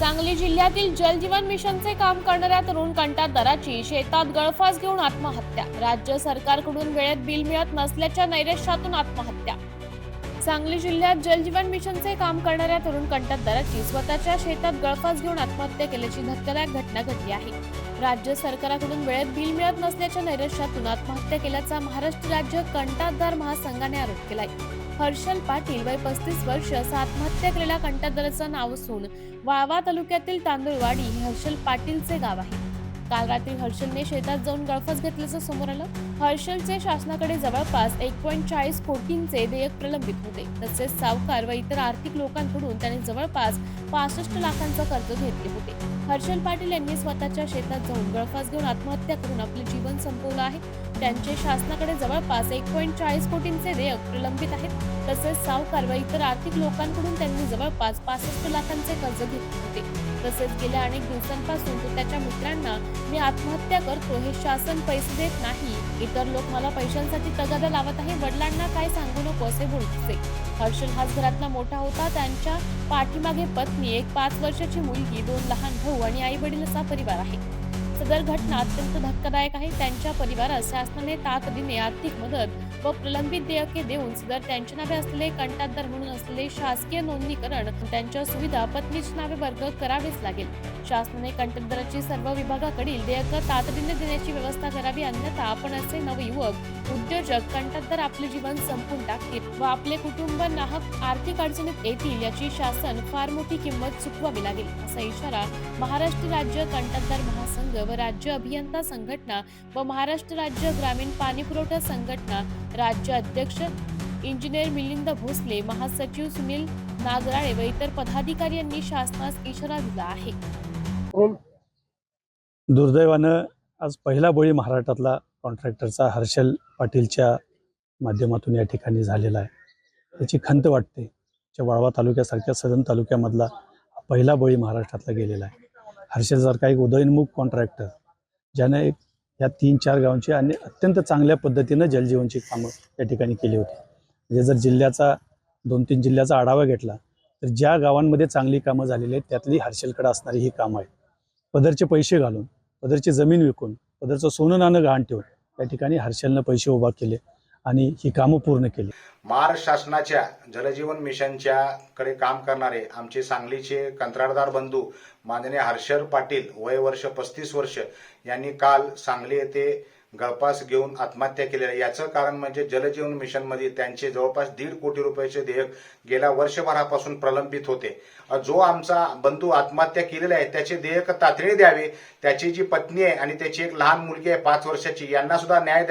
सांगली जिल्ह्यातील जलजीवन मिशनचे काम करणाऱ्या तरुण कंटाळदाराची शेतात गळफास घेऊन आत्महत्या. राज्य सरकारकडून वेळेत बिल मिळत नसल्याच्या नैरेश्यातून आत्महत्या. सांगली जिल्ह्यात जलजीवन मिशनचे काम करणाऱ्या तरुण कंटाळदाराची स्वतःच्या शेतात गळफास घेऊन आत्महत्या केल्याची धक्कादायक घटना घडली आहे. राज्य सरकारकडून वेळेत बिल मिळत नसल्याच्या नैराश्यातून आत्महत्या केल्याचा महाराष्ट्र राज्य कंटाळदार महासंघाने आरोप केलाय. हर्षल पाटील वय पस्तीस वर्ष असं आत्महत्या केलेल्या कंटाळदाराचं नाव असून वाळवा तालुक्यातील तांदूळवाडी हे हर्षल पाटीलचे गाव आहे. काल रात्री हर्षलने शेतात जाऊन गळफास घेतल्याचं समोर आलं. हर्षलचे शासनाकडे जवळपास एक पॉईंट चाळीस कोटींचे देयक प्रलंबित होते. तसेच सावकार व इतर आर्थिक लोकांकडून त्याने जवळपास पासष्ट लाखांचं कर्ज घेतले होते. हर्षल पाटील यांनी स्वतःच्या शेतात जाऊन गळफास घेऊन आत्महत्या करून आपले जीवन संपवलं आहे. त्यांचे शासनाकडे जवळपास एक पॉईंट चाळीस कोटींचे देयक प्रलंबित आहेत. तसेच साव कारवाई इतर आर्थिक लोकांकडून त्यांनी जवळपास पासष्ट लाखांचे कर्ज घेतले होते. तसेच गेल्या अनेक दिवसांपासून तो त्याच्या मित्रांना मी आत्महत्या करतो हे शासन पैसे देत नाही. इतर लोक मला पैशांसाठी तगादा लावत आहे वडिलांना काय सांगू नको असे बोलते हर्षल हाच घरातला मोठा होता. त्यांच्या पाठीमागे पत्नी एक पाच वर्षाची मुलगी दोन लहान भाऊ आणि आई वडील असा परिवार आहे. सदर घटना अत्यंत धक्कादायक आहे त्यांच्या परिवारास शासनाने तातडीने आर्थिक मदत व प्रलंबित देयके देऊन सदर त्यांच्या नावे असलेले कंटातदार म्हणून असलेले शासकीय नोंदणीकरण त्यांच्या सुविधा पत्नीच्या नावे वर्ग करावेच लागेल. शासनाने कंटातदाराची सर्व विभागाकडील देयक तातडीने देण्याची व्यवस्था करावी अन्यथा आपण असे नवयुवक उद्योजक कंटातदार आपले जीवन संपून टाकतील व आपले कुटुंब नाहक आर्थिक अडचणीत येतील याची शासन फार मोठी किंमत चुकवावी लागेल असा इशारा महाराष्ट्र राज्य कंटातदार महासंघ व राज्य अभियंता संघटना व महाराष्ट्र राज्य ग्रामीण पाणी पुरवठा संघटना राज्य अध्यक्ष इंजिनियर मिलिंद भोसले महासचिव सुनील नागराळे व इतर पदाधिकारी यांनी शासनास इशारा दिला आहे. दुर्दैवानं आज पहिला बळी महाराष्ट्रातला कॉन्ट्रॅक्टरचा हर्षल पाटीलच्या माध्यमातून या ठिकाणी झालेला आहे. त्याची खंत वाटते. वाळवा तालुक्यासारख्या सदन तालुक्यामधला पहिला बळी महाराष्ट्रातला गेलेला आहे. हर्षलसारखा एक उदयनमुख कॉन्ट्रॅक्टर ज्याने एक या तीन चार गावांची आणि अत्यंत चांगल्या पद्धतीनं जलजीवनची कामं या ठिकाणी केली होती. म्हणजे जर जिल्ह्याचा दोन तीन जिल्ह्याचा आढावा घेतला तर ज्या गावांमध्ये चांगली कामं झालेली आहेत त्यातली हर्षलकडे असणारी ही कामं आहेत. पदरचे पैसे घालून पदरची जमीन विकून पदरचं सोनं नाणं गहाण ठेवून या ठिकाणी हर्षलनं पैसे उभा केले. आणि ही कामं पूर्ण केली. महाराष्ट्र शासनाच्या जलजीवन मिशनच्या कडे काम करणारे आमचे सांगलीचे कंत्राटदार बंधू माननीय हर्षर पाटील वय वर्ष पस्तीस वर्ष यांनी काल सांगली येथे गळपास घेऊन आत्महत्या केलेल्या याचं कारण म्हणजे जलजीवन मिशनमध्ये त्यांचे जवळपास दीड कोटी रुपयाचे देयक गेल्या वर्षभरापासून प्रलंबित होते. जो आमचा बंधू आत्महत्या केलेला आहे त्याचे देयक तातडीने द्यावे त्याची जी पत्नी आहे आणि त्याची एक लहान मुलगी आहे पाच वर्षाची यांना सुद्धा न्याय